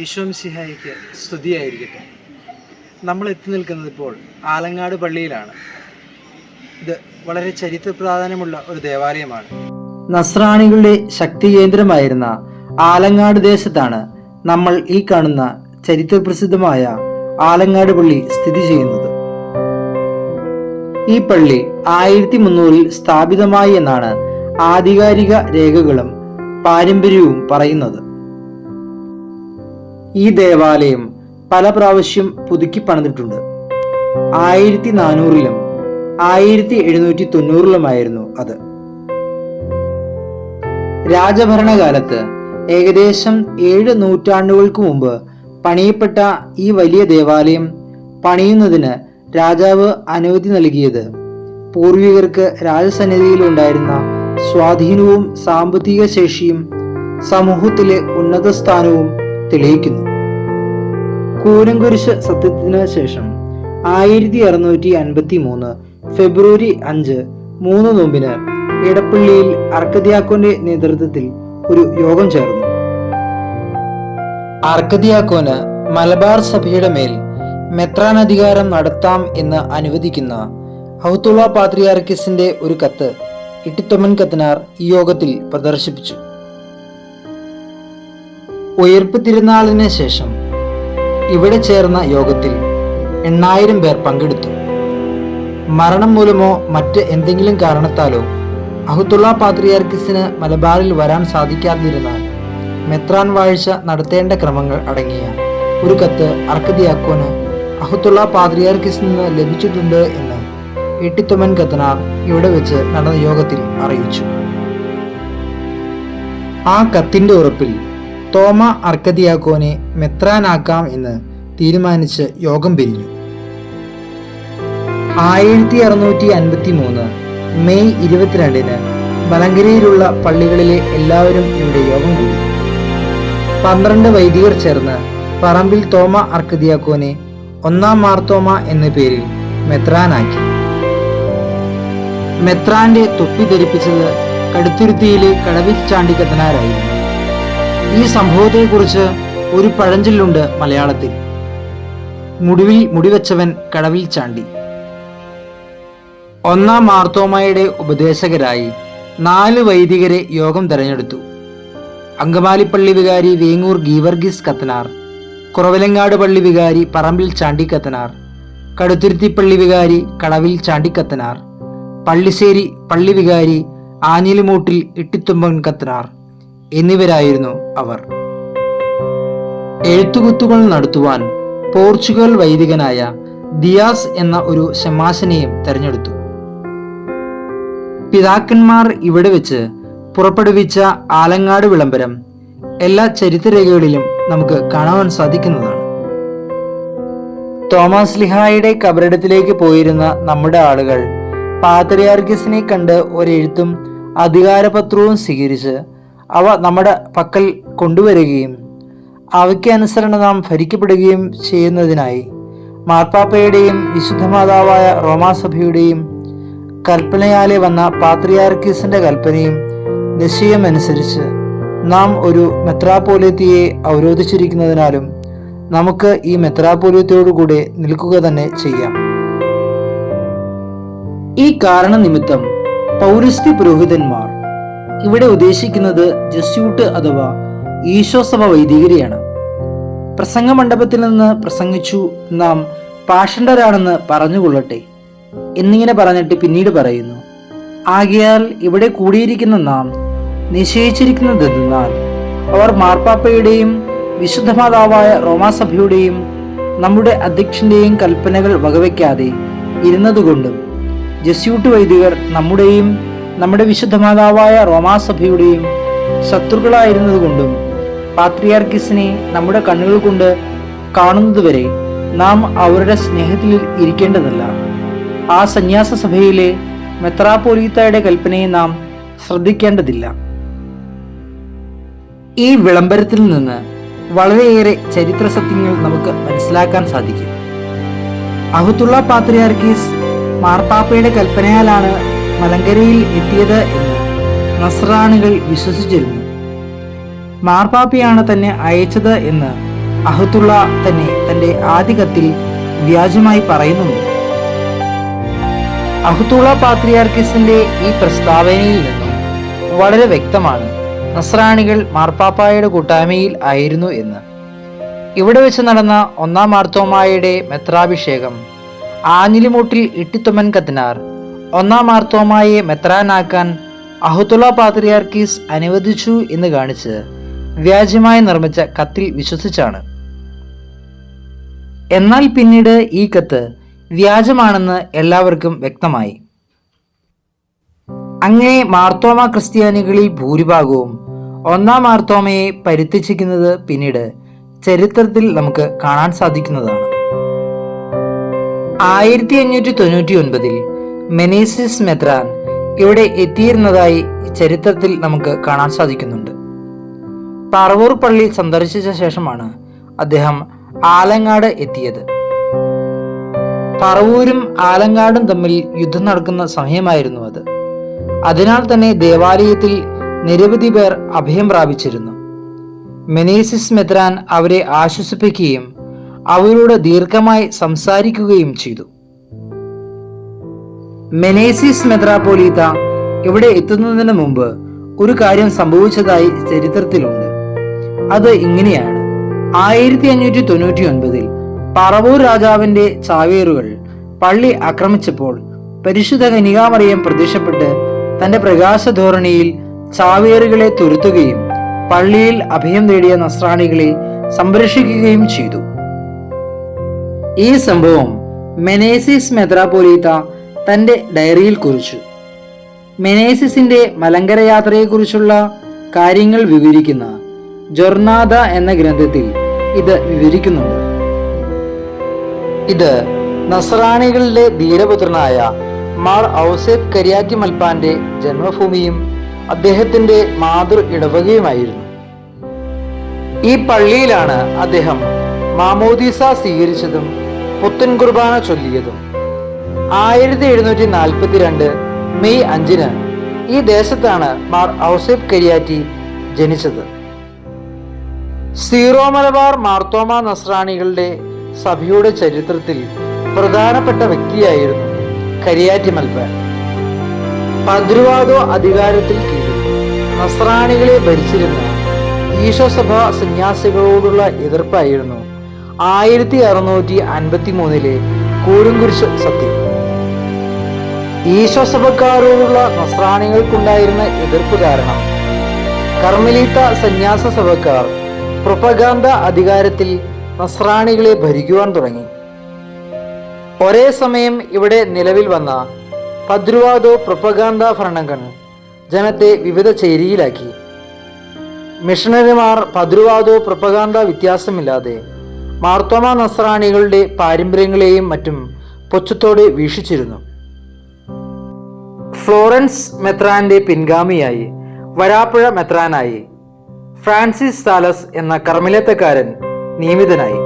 ഈശോംസിഹായിക്ക് സ്തുതിയായിരിക്കട്ടെ. നമ്മൾ എത്തി നിൽക്കുന്നത് ഇപ്പോൾ ആലങ്ങാട് പള്ളിയിലാണ്. ഇത് വളരെ ചരിത്ര പ്രാധാന്യമുള്ള ഒരു ദേവാലയമാണ്. നസ്രാണികളുടെ ശക്തി കേന്ദ്രമായിരുന്ന ആലങ്ങാട് ദേശത്താണ് നമ്മൾ ഈ കാണുന്ന ചരിത്രപ്രസിദ്ധമായ ആലങ്ങാട് പള്ളി സ്ഥിതി ചെയ്യുന്നത്. ഈ പള്ളി ആയിരത്തി മുന്നൂറിൽ സ്ഥാപിതമായി എന്നാണ് ആധികാരിക രേഖകളും പാരമ്പര്യവും പറയുന്നത്. ഈ ദേവാലയം പല പ്രാവശ്യം പുതുക്കി പണിതിട്ടുണ്ട്. ആയിരത്തി നാനൂറിലും ആയിരത്തി എഴുന്നൂറ്റി തൊണ്ണൂറിലുമായിരുന്നു അത്. രാജഭരണകാലത്ത് ഏകദേശം ഏഴ് നൂറ്റാണ്ടുകൾക്ക് മുമ്പ് പണിയപ്പെട്ട ഈ വലിയ ദേവാലയം പണിയുന്നതിന് രാജാവ് അനുമതി നൽകിയത് പൂർവികർക്ക് രാജസന്നിധിയിലുണ്ടായിരുന്ന സ്വാധീനവും സാമ്പത്തിക ശേഷിയും സമൂഹത്തിലെ ഉന്നത സ്ഥാനവും തെളിയിക്കുന്നു. കൂരംകുരിശ് സത്യത്തിന് ശേഷം ആയിരത്തി അറുന്നൂറ്റി അൻപത്തി മൂന്ന് ഫെബ്രുവരി അഞ്ച് മൂന്ന് നോമ്പിന് ഇടപ്പള്ളിയിൽ അർക്കദിയാക്കോന്റെ നേതൃത്വത്തിൽ ഒരു യോഗം ചേർന്നു. അർക്കദിയാക്കോന് മലബാർ സഭയുടെ മേൽ മെത്രാനധികാരം നടത്താം എന്ന് അനുവദിക്കുന്ന ഹൗത്തുള്ള പാത്രിയാർക്കിസിന്റെ ഒരു കത്ത് ഇട്ടിത്തൊമ്മൻ കത്തനാർ ഈ യോഗത്തിൽ പ്രദർശിപ്പിച്ചു. ഉയർപ്പ് തിരുനാളിന് ശേഷം ഇവിടെ ചേർന്ന യോഗത്തിൽ എണ്ണായിരം പേർ പങ്കെടുത്തു. മരണം മൂലമോ മറ്റ് എന്തെങ്കിലും കാരണത്താലോ അഹുത്തുള്ള പാത്രിയാർക്കിസിന് മലബാറിൽ വരാൻ സാധിക്കാതിരുന്നാൽ മെത്രാൻ വാഴ്ച നടത്തേണ്ട ക്രമങ്ങൾ അടങ്ങിയ ഒരു കത്ത് അർക്കതിയാക്കോന് അഹുത്തുള്ള പാത്രിയാർക്കിസിൽ നിന്ന് ലഭിച്ചിട്ടുണ്ട് എന്ന് എട്ടിത്തൊമ്മൻ കത്തനാർ ഇവിടെ വെച്ച് നടന്ന യോഗത്തിൽ അറിയിച്ചു. ആ കത്തിന്റെ ഉറപ്പിൽ തോമ അർക്കദിയാക്കോനെ മെത്രാനാക്കാം എന്ന് തീരുമാനിച്ച് യോഗം പിരിഞ്ഞു. ആയിരത്തി അറുന്നൂറ്റി അൻപത്തി മൂന്ന് മെയ് ഇരുപത്തിരണ്ടിന് മലങ്കരയിലുള്ള പള്ളികളിലെ എല്ലാവരും ഇവിടെ യോഗം കൂടി. പന്ത്രണ്ട് വൈദികർ ചേർന്ന് പറമ്പിൽ തോമ അർക്കദിയാക്കോനെ ഒന്നാം മാർത്തോമ എന്ന പേരിൽ മെത്രാനാക്കി. മെത്രാന്റെ തൊപ്പി ധരിപ്പിച്ചത് കടുത്തുരുത്തിയിലെ കടവിൽ ചാണ്ടിക്കത്തനാരായിരുന്നു ഈ സംഭവത്തെക്കുറിച്ച് ഒരു പഴഞ്ചൊല്ലുണ്ട് മലയാളത്തിൽ. മുടിവിൽ മുടിവെച്ചവൻ കടവിൽ ചാണ്ടി. ഒന്നാം മാർത്തോമയുടെ ഉപദേശകരായി നാല് വൈദികരെ യോഗം തെരഞ്ഞെടുത്തു. അങ്കമാലിപ്പള്ളി വികാരി വേങ്ങൂർ ഗീവർഗീസ് കത്തനാർ കുറവലങ്ങാട് പള്ളി വികാരി പറമ്പിൽ ചാണ്ടിക്കത്തനാർ കടുത്തുരുത്തിപ്പള്ളി വികാരി കടവിൽ ചാണ്ടിക്കത്തനാർ പള്ളിശ്ശേരി പള്ളി വികാരി ആഞ്ഞിലിമൂട്ടിൽ ഇട്ടിത്തുമ്പൻ കത്തനാർ എന്നിവരായിരുന്നു അവർ. എഴുത്തുകുത്തുകൾ നടത്തുവാൻ പോർച്ചുഗൽ വൈദികനായ ദിയാസ് എന്ന ഒരു ശമാശനെയും തെരഞ്ഞെടുത്തു. പിതാക്കന്മാർ ഇവിടെ വെച്ച് പുറപ്പെടുവിച്ച ആലങ്ങാട് വിളംബരം എല്ലാ ചരിത്രരേഖകളിലും നമുക്ക് കാണുവാൻ സാധിക്കുന്നതാണ്. തോമസ് ലിഹായുടെ കബറിടത്തിലേക്ക് പോയിരുന്ന നമ്മുടെ ആളുകൾ പാത്രിയാർക്കിസിനെ കണ്ട് ഒരെഴുത്തും അധികാരപത്രവും സ്വീകരിച്ച് അവ നമ്മുടെ പക്കൽ കൊണ്ടുവരികയും അവയ്ക്ക് അനുസരണ നാം ഭരിക്കപ്പെടുകയും ചെയ്യുന്നതിനായി മാർപ്പാപ്പയുടെയും വിശുദ്ധമാതാവായ റോമാസഭയുടെയും കൽപ്പനയാലെ വന്ന പാത്രിയാർക്കീസിന്റെ കൽപ്പനയും നിശ്ചയമനുസരിച്ച് നാം ഒരു മെത്രാപോലിയത്തിയെ അവരോധിച്ചിരിക്കുന്നതിനാലും നമുക്ക് ഈ മെത്രാപോലിയത്തോടുകൂടെ നിൽക്കുക തന്നെ ചെയ്യാം. ഈ കാരണനിമിത്തം പൗരസ്തി പൗരസ്ത്യ പുരോഹിതന്മാർ ഇവിടെ ഉദ്ദേശിക്കുന്നത് ജസ്യൂട്ട് അഥവാ ഈശോസഭ വൈദികരെയാണ്. പ്രസംഗ മണ്ഡപത്തിൽ നിന്ന് പ്രസംഗിച്ചു നാം പാഷണ്ഡരാണെന്ന് പറഞ്ഞുകൊള്ളട്ടെ എന്നിങ്ങനെ പറഞ്ഞിട്ട് പിന്നീട് പറയുന്നു ആകയാൽ ഇവിടെ കൂടിയിരിക്കുന്ന നാം നിശ്ചയിച്ചിരിക്കുന്നതെന്നാൽ അവർ മാർപ്പാപ്പയുടെയും വിശുദ്ധമാതാവായ റോമാസഭയുടെയും നമ്മുടെ അധ്യക്ഷന്റെയും കൽപ്പനകൾ വകവയ്ക്കാതെ ഇരുന്നതുകൊണ്ടും ജസ്യൂട്ട് വൈദികർ നമ്മുടെയും നമ്മുടെ വിശുദ്ധ മാതാവായ റോമാസഭയുടെയും ശത്രുക്കളായിരുന്നതുകൊണ്ടും പാത്രിയാർക്കിസിനെ നമ്മുടെ കണ്ണുകൾ കൊണ്ട് കാണുന്നതുവരെ നാം അവരുടെ സ്നേഹത്തിൽ ഇരിക്കേണ്ടതല്ല. ആ സന്യാസ സഭയിലെ മെത്രാപോലീത്തയുടെ കൽപ്പനയെ നാം ശ്രദ്ധിക്കേണ്ടതില്ല. ഈ വിളംബരത്തിൽ നിന്ന് വളരെയേറെ ചരിത്ര സത്യങ്ങൾ നമുക്ക് മനസ്സിലാക്കാൻ സാധിക്കും. അഹുത്തുള്ള പാത്രിയാർക്കീസ് മാർപ്പാപ്പയുടെ കൽപ്പനയാലാണ് മലങ്കരയിൽ എത്തിയത് എന്ന് നസ്രാണികൾ വിശ്വസിച്ചിരുന്നു. മാർപ്പാപ്പിയാണ് തന്നെ അയച്ചത് എന്ന് അഹത്തുള്ള തന്നെ തന്റെ ആദ്യ വ്യാജമായി പറയുന്നുണ്ട്. അഹത്തുള്ള പാത്രിയാർക്കിസിന്റെ ഈ പ്രസ്താവനയിൽ നിന്നും വളരെ വ്യക്തമാണ് നസ്രാണികൾ മാർപ്പാപ്പായുടെ കൂട്ടായ്മയിൽ ആയിരുന്നു എന്ന്. ഇവിടെ വെച്ച് നടന്ന ഒന്നാം മാർത്തോമായുടെ മെത്രാഭിഷേകം ആഞ്ഞിലിമൂട്ടിൽ ഇട്ടിത്തുമ്മൻ കത്തിനാർ ഒന്നാം മാർത്തോമായെ മെത്രാനാക്കാൻ അഹുത്തുള്ള പാത്രിയാർക്കീസ് അനുവദിച്ചു എന്ന് കാണിച്ച് വ്യാജമായി നിർമ്മിച്ച കത്തിൽ വിശ്വസിച്ചാണ്. എന്നാൽ പിന്നീട് ഈ കത്ത് വ്യാജമാണെന്ന് എല്ലാവർക്കും വ്യക്തമായി. അങ്ങനെ മാർത്തോമ ക്രിസ്ത്യാനികളിൽ ഭൂരിഭാഗവും ഒന്നാം മാർത്തോമയെ പരിത്യജിക്കുന്നത് പിന്നീട് ചരിത്രത്തിൽ നമുക്ക് കാണാൻ സാധിക്കുന്നതാണ്. ആയിരത്തി അഞ്ഞൂറ്റി തൊണ്ണൂറ്റി ഒൻപതിൽ മെനേസിസ് മെത്രാൻ ഇവിടെ എത്തിയിരുന്നതായി ചരിത്രത്തിൽ നമുക്ക് കാണാൻ സാധിക്കുന്നുണ്ട്. പറവൂർ പള്ളി സന്ദർശിച്ച ശേഷമാണ് അദ്ദേഹം ആലങ്ങാട് എത്തിയത്. പറവൂരും ആലങ്ങാടും തമ്മിൽ യുദ്ധം നടക്കുന്ന സമയമായിരുന്നു അത്. അതിനാൽ തന്നെ ദേവാലയത്തിൽ നിരവധി പേർ അഭയം പ്രാപിച്ചിരുന്നു. മെനേസിസ് മെത്രാൻ അവരെ ആശ്വസിപ്പിക്കുകയും അവരോട് ദീർഘമായി സംസാരിക്കുകയും ചെയ്തു. മെനേസിസ് മെത്രാപോലീത്ത ഇവിടെ എത്തുന്നതിന് മുമ്പ് ഒരു കാര്യം സംഭവിച്ചതായി ചരിത്രത്തിലുണ്ട്. അത് ഇങ്ങനെയാണ്. ആയിരത്തി അഞ്ഞൂറ്റി തൊണ്ണൂറ്റി ഒൻപതിൽ പറവൂർ രാജാവിന്റെ ചാവേറുകൾ പള്ളി ആക്രമിച്ചപ്പോൾ പരിശുദ്ധ കനികാമറിയം പ്രത്യക്ഷപ്പെട്ട് തന്റെ പ്രകാശധോരണിയിൽ ചാവേറുകളെ തുരുത്തുകയും പള്ളിയിൽ അഭയം നേടിയ നസ്രാണികളെ സംരക്ഷിക്കുകയും ചെയ്തു. ഈ സംഭവം മെനേസിസ് മെത്രാപോലീത്ത തന്റെ ഡയറിയിൽ കുറിച്ചു. മെനേസിസിന്റെ മലങ്കര യാത്രയെക്കുറിച്ചുള്ള കാര്യങ്ങൾ വിവരിക്കുന്ന ജൊർണാദ എന്ന ഗ്രന്ഥത്തിൽ ഇത് വിവരിക്കുന്നുണ്ട്. ഇത് നസ്രാണികളുടെ ധീരപുത്രനായ മാർ ഔസേഫ് കരിയാറ്റി മൽപ്പാന്റെ ജന്മഭൂമിയും അദ്ദേഹത്തിന്റെ മാതൃ ഇടവകയുമായിരുന്നു. ഈ പള്ളിയിലാണ് അദ്ദേഹം മാമോദീസ സ്വീകരിച്ചതും പുത്തൻ കുർബാന ചൊല്ലിയതും. ആയിരത്തി എഴുന്നൂറ്റി നാൽപ്പത്തി രണ്ട് മെയ് അഞ്ചിന് ഈ ദേശത്താണ് മാർ ഔസേബ് കരിയാറ്റി ജനിച്ചത്. സീറോ മലബാർ മാർത്തോമ നസ്രാണികളുടെ സഭയുടെ ചരിത്രത്തിൽ പ്രധാനപ്പെട്ട വ്യക്തിയായിരുന്നു കരിയാറ്റി മൽബ പദ്രുവാദോ അധികാരത്തിൽ കീഴിൽ നസ്രാണികളെ ഭരിച്ചിരുന്ന ഈശോസഭ സന്യാസികളോടുള്ള എതിർപ്പായിരുന്നു ആയിരത്തി അറുന്നൂറ്റി അൻപത്തി മൂന്നിലെ കൂരുംകുരിശ് സത്യം. ഈശോസഭക്കാരോടുള്ള നസ്രാണികൾക്കുണ്ടായിരുന്ന എതിർപ്പ് കാരണം. കർമ്മലീത്ത സന്യാസ സഭക്കാർ പ്രൊപ്പഗാന്ത അധികാരത്തിൽ നസ്രാണികളെ ഭരിക്കുവാൻ തുടങ്ങി. ഒരേ സമയം ഇവിടെ നിലവിൽ വന്ന പദ്രുവാദോ പ്രൊപ്പഗാന്ത ഭരണങ്ങൾ ജനത്തെ വിവിധ ചേരിയിലാക്കി. മിഷണറിമാർ പദ്രുവാദോ പ്രൊപ്പഗാന്ത വ്യത്യാസമില്ലാതെ മാർത്തോമ നസ്രാണികളുടെ പാരമ്പര്യങ്ങളെയും മറ്റും പൊച്ചത്തോടെ വീക്ഷിച്ചിരുന്നു. ഫ്ലോറൻസ് മെത്രാന്റെ പിൻഗാമിയായി വരാപ്പുഴ മെത്രാനായി ഫ്രാൻസിസ് സാലസ് എന്ന കർമ്മലത്തക്കാരൻ നിയമിതനായി.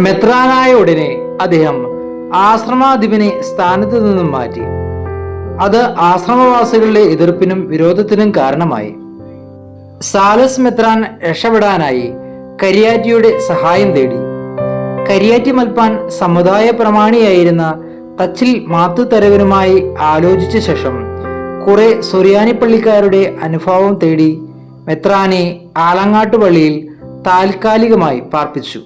മെത്രാനായ ഉടനെ അദ്ദേഹം ആശ്രമാധിപനെ സ്ഥാനത്ത് നിന്നും മാറ്റി. അത് ആശ്രമവാസികളുടെ എതിർപ്പിനും വിരോധത്തിനും കാരണമായി. സാലസ് മെത്രാൻ രക്ഷപ്പെടാനായി കരിയാറ്റിയുടെ സഹായം തേടി. കരിയാറ്റി മൽപ്പാൻ സമുദായ പ്രമാണിയായിരുന്ന തച്ചിൽ മാത്തുതരകനുമായി ആലോചിച്ച ശേഷം കുറെ സുറിയാനിപ്പള്ളിക്കാരുടെ അനുഭവം തേടി മെത്രാനെ ആലങ്ങാട്ട് പള്ളിയിൽ താൽക്കാലികമായി പാർപ്പിച്ചു.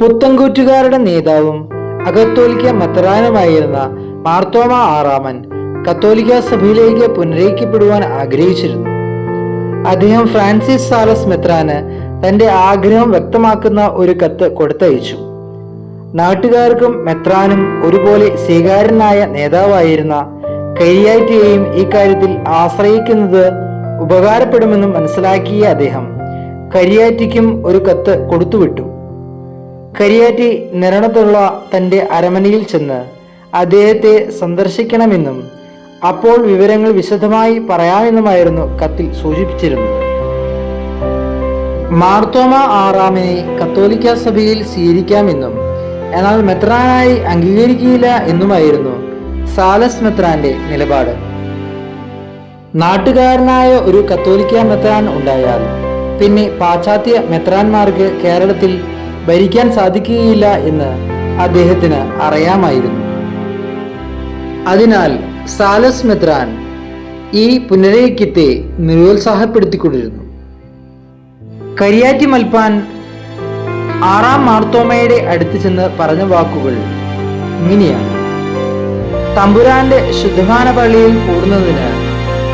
പുത്തൻകൂറ്റുകാരുടെ നേതാവും അകത്തോലിക്ക മെത്രാനുമായിരുന്ന മാർത്തോമ ആറാമൻ കത്തോലിക്ക സഭയിലേക്ക് പുനരയിക്കപ്പെടുവാൻ ആഗ്രഹിച്ചിരുന്നു. അദ്ദേഹം ഫ്രാൻസിസ് സാലസ് മെത്രാന് തന്റെ ആഗ്രഹം വ്യക്തമാക്കുന്ന ഒരു കത്ത് കൊടുത്തയച്ചു. നാട്ടുകാർക്കും മെത്രാനും ഒരുപോലെ സ്വീകാര്യനായ നേതാവായിരുന്ന കരിയാറ്റിയെയും ഈ കാര്യത്തിൽ ആശ്രയിക്കുന്നത് ഉപകാരപ്പെടുമെന്നും മനസ്സിലാക്കിയ അദ്ദേഹം കരിയാറ്റിക്കും ഒരു കത്ത് കൊടുത്തുവിട്ടു. കരിയാറ്റി നിരണത്തുള്ള തന്റെ അരമനയിൽ ചെന്ന് അദ്ദേഹത്തെ സന്ദർശിക്കണമെന്നും അപ്പോൾ വിവരങ്ങൾ വിശദമായി പറയാമെന്നുമായിരുന്നു കത്തിൽ സൂചിപ്പിച്ചിരുന്നത്. മാർത്തോമ ആറാമിനെ കത്തോലിക്ക സഭയിൽ സ്വീകരിക്കാമെന്നും എന്നാൽ മെത്രാനായി അംഗീകരിക്കില്ല എന്നുമായിരുന്നു സാലസ് മെത്രാന്റെ നിലപാട്. നാട്ടുകാരനായ ഒരു കത്തോലിക്ക മെത്രാൻ ഉണ്ടായാൽ പിന്നെ പാശ്ചാത്യ മെത്രാന്മാർക്ക് കേരളത്തിൽ ഭരിക്കാൻ സാധിക്കുകയില്ല എന്ന് അദ്ദേഹത്തിന് അറിയാമായിരുന്നു. അതിനാൽ സാലസ് മെത്രാൻ ഈ പുനരൈക്യത്തെ നിരുത്സാഹപ്പെടുത്തിക്കൊണ്ടിരുന്നു. കരിയാറ്റി മൽപ്പാൻ ആറാം മാർത്തോമയുടെ അടുത്ത് ചെന്ന് പറഞ്ഞ വാക്കുകൾ ഇങ്ങനെയാണ്. തമ്പുരാന്റെ ശുദ്ധമാന പള്ളിയിൽ കൂടുന്നതിന്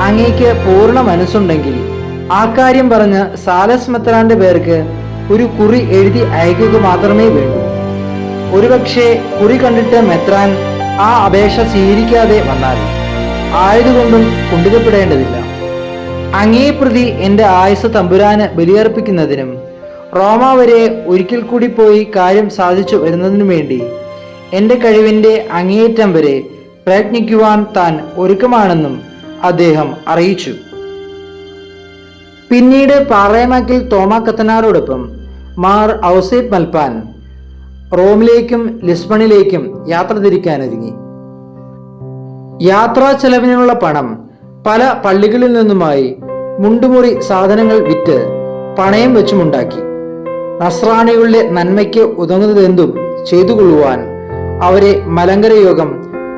അങ്ങേക്ക് പൂർണ മനസ്സുണ്ടെങ്കിൽ ആ കാര്യം പറഞ്ഞ് സാലസ് മെത്രാന്റെ പേർക്ക് ഒരു കുറി എഴുതി അയക്കുക മാത്രമേ വേണ്ടൂ. ഒരുപക്ഷെ കുറി കണ്ടിട്ട് മെത്രാൻ ആ അപേക്ഷ സ്വീകരിക്കാതെ വന്നാൽ ആയതുകൊണ്ടും കുണ്ടിതപ്പെടേണ്ടതില്ല അങ്ങേ പ്രതി എന്റെ ആയുസ് തമ്പുരാന് ബലിയർപ്പിക്കുന്നതിനും റോമ വരെ ഒരിക്കൽ കൂടി പോയി കാര്യം സാധിച്ചു വരുന്നതിനു വേണ്ടി. എന്റെ കഴിവിന്റെ അങ്ങേയറ്റം വരെ പ്രയത്നിക്കുവാൻ താൻ ഒരുക്കമാണെന്നും അദ്ദേഹം അറിയിച്ചു. പിന്നീട് പാറയമാക്കിൽ തോമ കത്തനാരോടൊപ്പം മാർ ഔസേബ് മൽപ്പാൻ റോമിലേക്കും ലിസ്ബണിലേക്കും യാത്ര തിരിക്കാനൊരുങ്ങി. യാത്രാ ചെലവിനുള്ള പണം പല പള്ളികളിൽ നിന്നുമായി മുണ്ടുമുറി സാധനങ്ങൾ വിറ്റ് പണയം വെച്ചുമുണ്ടാക്കി. നസ്രാണികളുടെ നന്മയ്ക്ക് ഉതകുന്നതെന്തും ചെയ്തു കൊള്ളുവാൻ അവരെ മലങ്കര യോഗം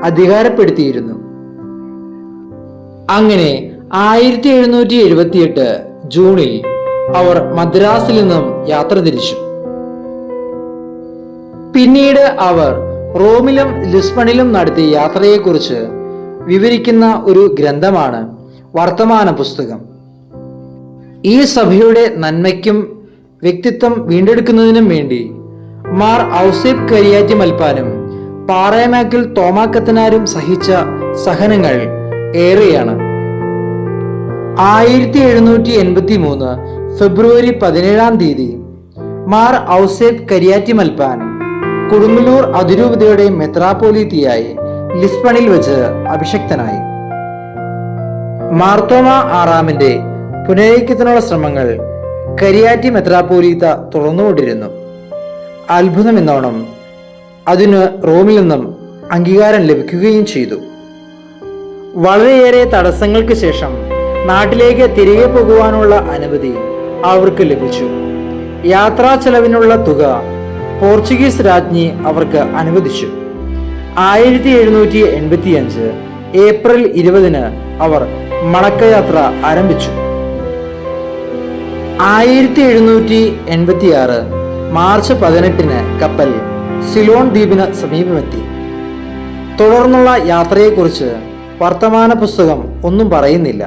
അധികാരപ്പെടുത്തിയിരുന്നു. അങ്ങനെ ആയിരത്തി എഴുന്നൂറ്റി എഴുപത്തിയെട്ട് ജൂണിൽ അവർ മദ്രാസിൽ നിന്നും യാത്ര തിരിച്ചു. പിന്നീട് അവർ റോമിലും ലിസ്ബണിലും നടത്തിയ യാത്രയെക്കുറിച്ച് വിവരിക്കുന്ന ഒരു ഗ്രന്ഥമാണ് വർത്തമാന പുസ്തകം. ഈ സഭയുടെ നന്മയ്ക്കും വ്യക്തിത്വം വീണ്ടെടുക്കുന്നതിനും വേണ്ടി. മാർ ഔസേബ് കരിയാറ്റി മൽപ്പാനും പാറയമാക്കിൽ തോമാക്കത്തനാരും സഹിച്ച സഹനങ്ങൾ ഏറെയാണ്. ആയിരത്തി എഴുന്നൂറ്റി എൺപത്തി മൂന്ന് ഫെബ്രുവരി പതിനേഴാം തീയതി മാർ ഔസേബ് കരിയാറ്റി മൽപ്പാൻ കൊടുങ്ങല്ലൂർ അതിരൂപതയുടെ മെത്രാപ്പോലീത്തിയായി ലിസ്ബണിൽ വെച്ച് അഭിഷക്തനായി. മാർത്തോമ ആറാമിന്റെ പുനരേക്കത്തിനുള്ള ശ്രമങ്ങൾ കരിയാറ്റി മെത്രാപ്പോലീത്ത തുറന്നുകൊണ്ടിരുന്നു. അത്ഭുതമെന്നോണം അതിന് റോമിൽ നിന്നും അംഗീകാരം ലഭിക്കുകയും ചെയ്തു. വളരെയേറെ തടസ്സങ്ങൾക്ക് ശേഷം നാട്ടിലേക്ക് തിരികെ പോകുവാനുള്ള അനുമതി അവർക്ക് ലഭിച്ചു. യാത്രാ ചെലവിനുള്ള തുക പോർച്ചുഗീസ് രാജ്ഞി അവർക്ക് അനുവദിച്ചു. ആയിരത്തി എഴുന്നൂറ്റി എൺപത്തി അഞ്ച് ഏപ്രിൽ ഇരുപതിന് അവർ മടക്കയാത്ര ആരംഭിച്ചു. ആയിരത്തി എഴുന്നൂറ്റി എൺപത്തി ആറ് മാർച്ച് പതിനെട്ടിന് കപ്പൽ സിലോൺ ദ്വീപിന് സമീപമെത്തി. തുടർന്നുള്ള യാത്രയെക്കുറിച്ച് വർത്തമാന പുസ്തകം ഒന്നും പറയുന്നില്ല.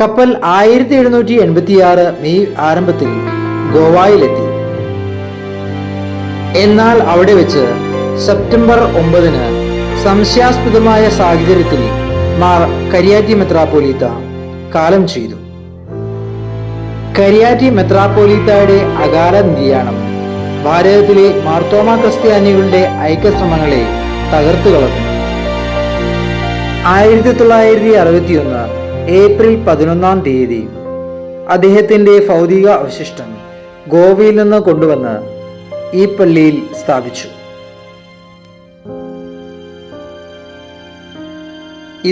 കപ്പൽ ആയിരത്തി എഴുന്നൂറ്റി എൺപത്തിയാറ് മെയ് ആരംഭത്തിൽ ഗോവായിലെത്തി. എന്നാൽ അവിടെ വെച്ച് സെപ്റ്റംബർ ഒമ്പതിന് സംശയാസ്പദമായ സാഹചര്യത്തിൽ മാർ കരിയാറ്റി മെത്രാപ്പൊലീത്ത കാലം ചെയ്തു. കരിയാറ്റി മെത്രാപ്പോലീത്തയുടെ അകാല നിര്യാണം ഭാരതത്തിലെ മാർത്തോമ ക്രിസ്ത്യാനികളുടെ ഐക്യശ്രമങ്ങളെ തകർത്തു കളഞ്ഞു. ആയിരത്തി തൊള്ളായിരത്തി അറുപത്തിയൊന്ന് ഏപ്രിൽ പതിനൊന്നാം തീയതി അദ്ദേഹത്തിന്റെ ഭൗതിക അവശിഷ്ടം ഗോവയിൽ നിന്ന് കൊണ്ടുവന്ന് ഈ പള്ളിയിൽ സ്ഥാപിച്ചു.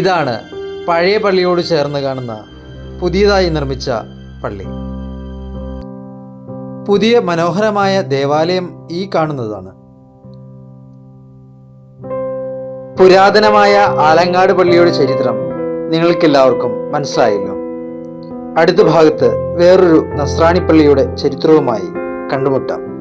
ഇതാണ് പഴയ പള്ളിയോട് ചേർന്ന് കാണുന്ന പുതിയതായി നിർമ്മിച്ച പള്ളി. പുതിയ മനോഹരമായ ദേവാലയം ഈ കാണുന്നതാണ്. പുരാതനമായ ആലങ്ങാട് പള്ളിയുടെ ചരിത്രം നിങ്ങൾക്കെല്ലാവർക്കും മനസ്സിലായല്ലോ. അടുത്ത ഭാഗത്ത് വേറൊരു നസ്രാണി പള്ളിയുടെ ചരിത്രവുമായി കണ്ടുമുട്ടാം.